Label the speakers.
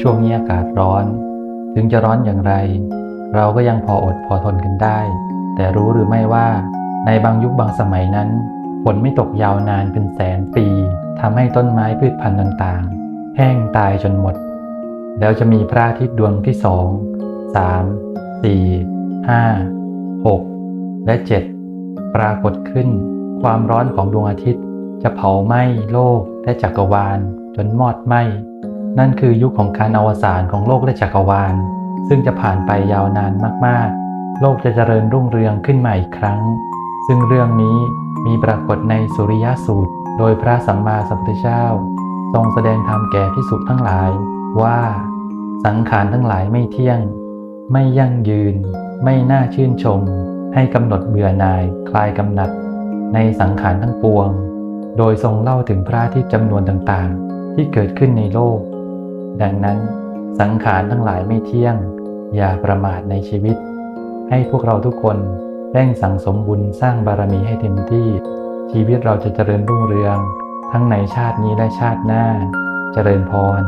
Speaker 1: ช่วงนี้อากาศร้อน ถึงจะร้อนอย่างไร เราก็ยังพออดพอทนกันได้ แต่รู้หรือไม่ว่า ในบางยุคบางสมัยนั้นฝนไม่ตกยาวนานเป็นแสนปีทำให้ต้นไม้พืชพันธุ์ต่างๆ แห้งตายจนหมด แล้วจะมีพระอาทิตย์ดวงที่สองสามสี่ห้าหกและเจ็ดปรากฏขึ้น ความร้อนของดวงอาทิตย์จะเผาไหม้โลกและจักรวาล จนมอดไหม้ นั่นคือยุคของการอวสานของโลกและจักรวาล ซึ่งจะผ่านไปยาวนานมากๆ โลกจะเจริญรุ่งเรืองขึ้นมาอีกครั้ง ซึ่งเรื่องนี้มีปรากฏในสุริยสูตร โดยพระสัมมาสัมพุทธเจ้า ทรงแสดงธรรมแก่พิสุทั้งหลาย ว่าสังขารทั้งหลายไม่เที่ยง ไม่ยั่งยืน ไม่น่าชื่นชม ให้กำหนดเบื่อหน่ายคลายกำหนัด ในสังขารทั้งปวง โดยทรงเล่าถึงพระทิตย์จำนวนต่างๆ ที่เกิดขึ้นในโลก ดังนั้นสังขารทั้งหลายไม่เที่ยง อย่าประมาทในชีวิต ให้พวกเราทุกคนเร่งสั่งสมบุญสร้างบารมีให้เต็มที่ ชีวิตเราจะเจริญรุ่งเรือง ทั้งในชาตินี้และชาติหน้า เจริญพร